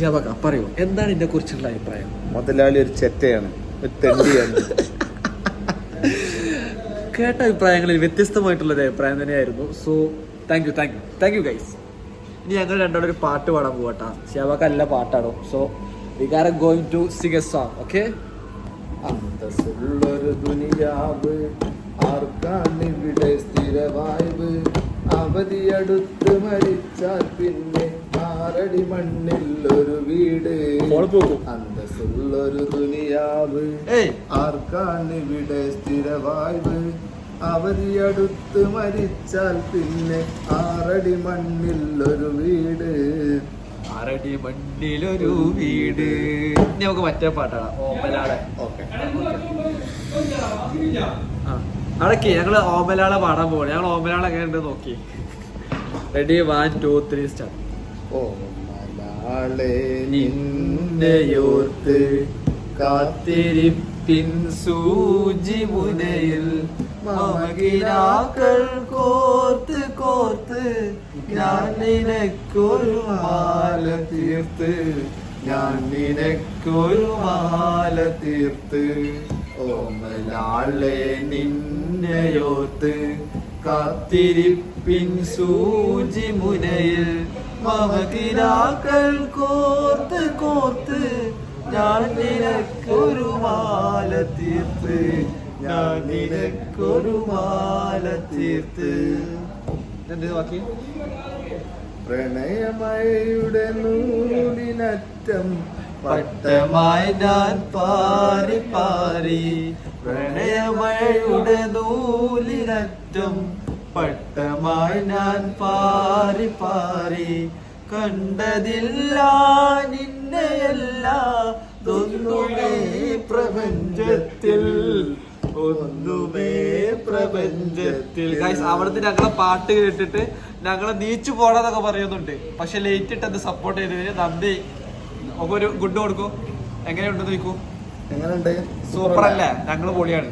ഷിയാബക്ക പറയൂ. എന്താണ് ഇതിനെ കുറിച്ചുള്ള അഭിപ്രായം? മുതലാളി ഒരു ചെറ്റയാണ് ഒരു തെണ്ടിയാണ്. കേട്ട അഭിപ്രായങ്ങളിൽ വ്യത്യസ്തമായിട്ടുള്ള ഒരു അഭിപ്രായം തന്നെയായിരുന്നു. So thank you thank you thank you guys ഇനി ഞങ്ങൾ രണ്ടാളും ഒരു പാട്ട് പാടാൻ പോകട്ടാ ഷിയാബക്ക അല്ല പാട്ടാണോ? So we are going to sing a song okay അന്തസ്സുള്ളൊരു ദുനിയാവ് ആർക്കാണ് ഇവിടെ സ്ഥിരവായ്വ് അവധിയടുത്ത് മരിച്ചാൽ പിന്നെ ആറടി മണ്ണിൽ ഒരു വീട്. അന്തസ്സുള്ളൊരു ദുനിയാവ്. ആർക്കാണ് ഇവിടെ സ്ഥിരവായ്വ് അവധിയടുത്ത് മരിച്ചാൽ പിന്നെ ആറടി മണ്ണിൽ ഒരു വീട്. ആറടി ഒരു വീട്. ഇനി നമുക്ക് മറ്റേ പാട്ടാണ്. ഓമലാളെ ഓക്കെ. അടക്കി ഞങ്ങൾ ഓമലാളെ പാടാൻ പോകണം ഞങ്ങൾ ഓമലാളെ എങ്ങനെ ഉണ്ട് നോക്കി. Ready one two three start ഓ മലാളെ നിന്നെയോർത്ത് കാത്തിരിപ്പിൻ സൂചി മുനയിൽ കോർത്ത് കോർത്ത് ഞാൻ നിനക്കൊരു മാല തീർത്ത് ഞാൻ നിനക്കൊരു മാല തീർത്ത്. ഓമലാളെ നിന്നെയോർത്ത് കാത്തിരിപ്പിൻ സൂചി മുനയിൽ മമകിനാക്കൾ കോർത്ത് കോർത്ത് ഞാൻ നിനക്കൊരു മാല തീർത്ത്. ഞാൻ നിനക്കൊരു മാല തീർത്ത്. പ്രണയമയുടെ നൂലിനറ്റം പട്ടമായി ഞാൻ പാറി പാറി. പ്രണയമയുടെ നൂലിനറ്റം പട്ടമായി ഞാൻ പാറി പാറി കണ്ടതില്ല നിന്നെയല്ല ഒന്നുമേ പ്രപഞ്ചത്തിൽ ഒന്നുമേ പ്രപഞ്ചത്തിൽ. ഗൈസ് അവിടുത്തെ ഞങ്ങളെ പാട്ട് കേട്ടിട്ട് ഞങ്ങളെ നീച്ചു പോണെന്നൊക്കെ പറയുന്നുണ്ട്. പക്ഷെ ലേറ്റ് ഇട്ട് അത് സപ്പോർട്ട് ചെയ്തതിന് നന്ദി. ഒക്കെ ഒരു ഗുഡ് കൊടുക്കും. എങ്ങനെയുണ്ടെന്ന് ചോദിക്കൂ? എങ്ങനെയുണ്ട്? സൂപ്പർ അല്ലേ? ഞങ്ങൾ പൊളിയാണ്.